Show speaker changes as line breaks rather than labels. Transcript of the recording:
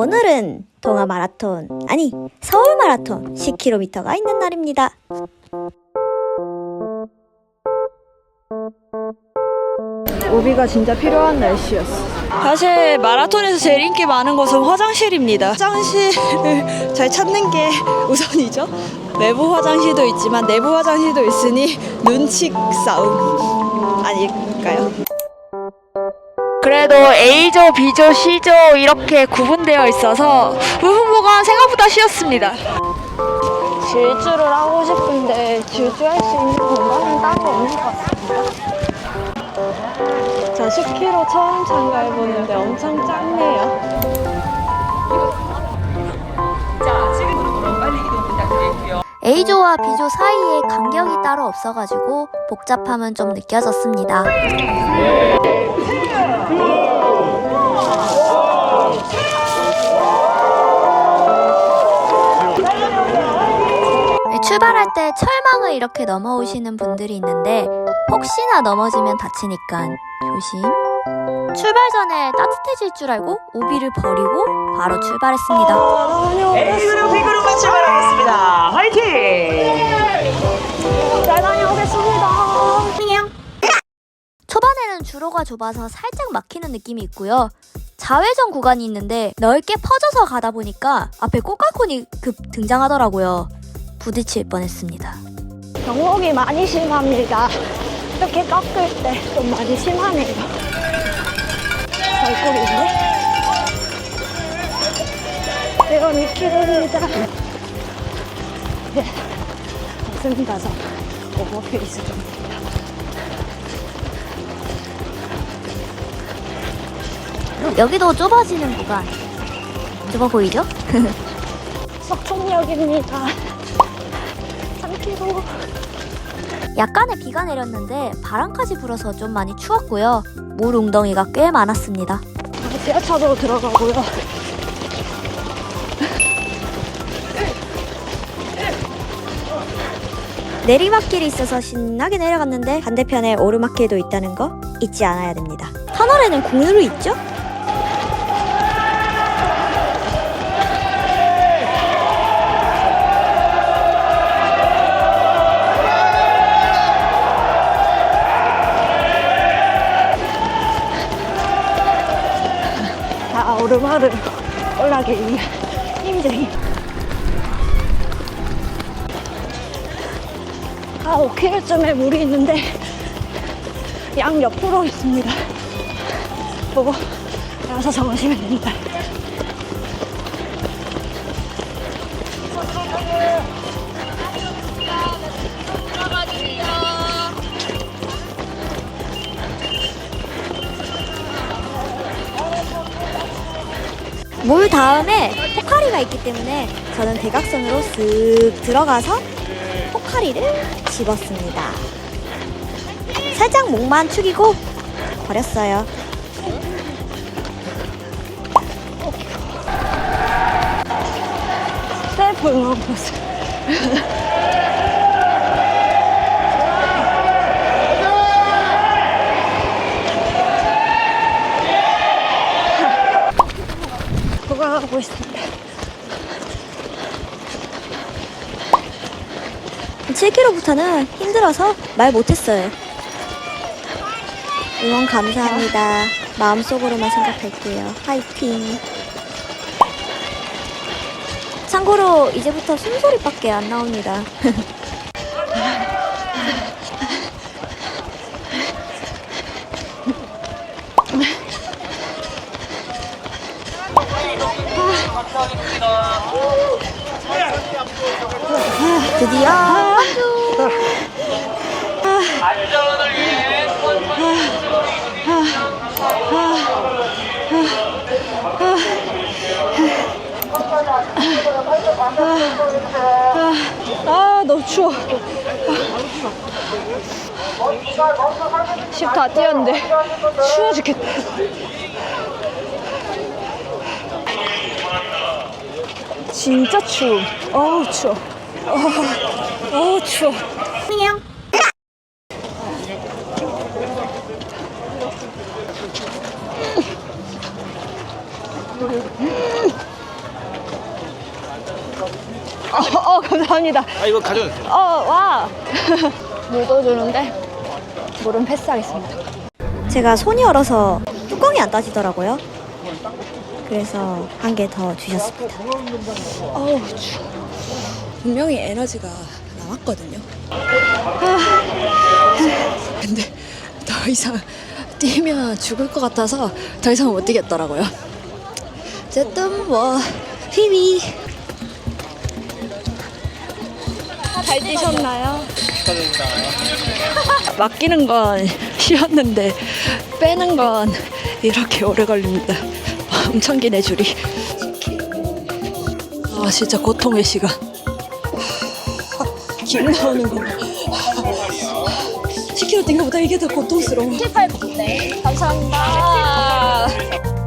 오늘은 동아 마라톤, 아니, 서울 마라톤 10km가 있는 날입니다.
우비가 진짜 필요한 날씨였어.
사실 마라톤에서 제일 인기 많은 곳은 화장실입니다. 화장실을 잘 찾는 게 우선이죠. 외부 화장실도 있지만 내부 화장실도 있으니 눈치 싸움 아닐까요? 그래도 A조, B조, C조 이렇게 구분되어 있어서 부분보가 생각보다 쉬웠습니다. 질주를 하고 싶은데 질주할 수 있는 공간은 따로 없는 것 같습니다. 자, 10km 처음 참가해보는데 엄청 작네요.
A조와 B조 사이에 간격이 따로 없어가지고 복잡함은 좀 느껴졌습니다. 네, 출발할 때 철망을 이렇게 넘어오시는 분들이 있는데 혹시나 넘어지면 다치니까 조심. 출발 전에 따뜻해질 줄 알고 우비를 버리고 바로 출발했습니다.
출발하겠습니다.
주로가 좁아서 살짝 막히는 느낌이 있고요. 좌회전 구간이 있는데 넓게 퍼져서 가다 보니까 앞에 꼬깔콘이 급 등장하더라고요. 부딪힐 뻔했습니다.
경록이 많이 심합니다. 이렇게 깎을 때 좀 많이 심하네요. 얼굴이네. 이건 2km입니다. 네, 맞습니다. 저 오버페이스 좀.
여기도 좁아지는 구간. 좁아 보이죠?
석촌역입니다. 3km.
약간의 비가 내렸는데 바람까지 불어서 좀 많이 추웠고요. 물 웅덩이가 꽤 많았습니다.
지하차도 들어가고요.
내리막길이 있어서 신나게 내려갔는데 반대편에 오르막길도 있다는 거 잊지 않아야 됩니다. 터널에는 공유로 있죠?
다 오르막을 올라가기 힘쟁이. 아, 5km쯤에 물이 있는데 양 옆으로 있습니다. 보고 알아서 적으시면 됩니다.
물 다음에 포카리가 있기 때문에 저는 대각선으로 쓱 들어가서 포카리를 집었습니다. 살짝 목만 축이고 버렸어요.
셀프 응원 포스. 돌아가고 있습니다.
7km부터는 힘들어서 말 못했어요. 응원 감사합니다. 마음속으로만 생각할게요. 화이팅. 참고로 이제부터 숨소리밖에 안 나옵니다. 드디어 완주!
아, 너무 추워. 10다 뛰었는데 추워 죽겠다. 진짜 추워. 어우, 추워. 어, 어 추워. 안녕.
어, 어, 감사합니다.
아 이거 가져주세요.
어, 와. 물도 주는데 물은 패스하겠습니다.
제가 손이 얼어서 뚜껑이 안 따지더라고요. 그래서 한 개 더 주셨습니다.
어우, 추워. 분명히 에너지가 남았거든요. 근데 더 이상 뛰면 죽을 것 같아서 더 이상 못 뛰겠더라고요. 어쨌든 뭐 힘이
잘 뛰셨나요?
맡기는 건 쉬었는데 빼는 건 이렇게 오래 걸립니다. 엄청 기네 줄이. 아 진짜 고통의 시간. 김 나오는 거. 10km 뛴 것보다 이게 더 고통스러워.
감사합니다.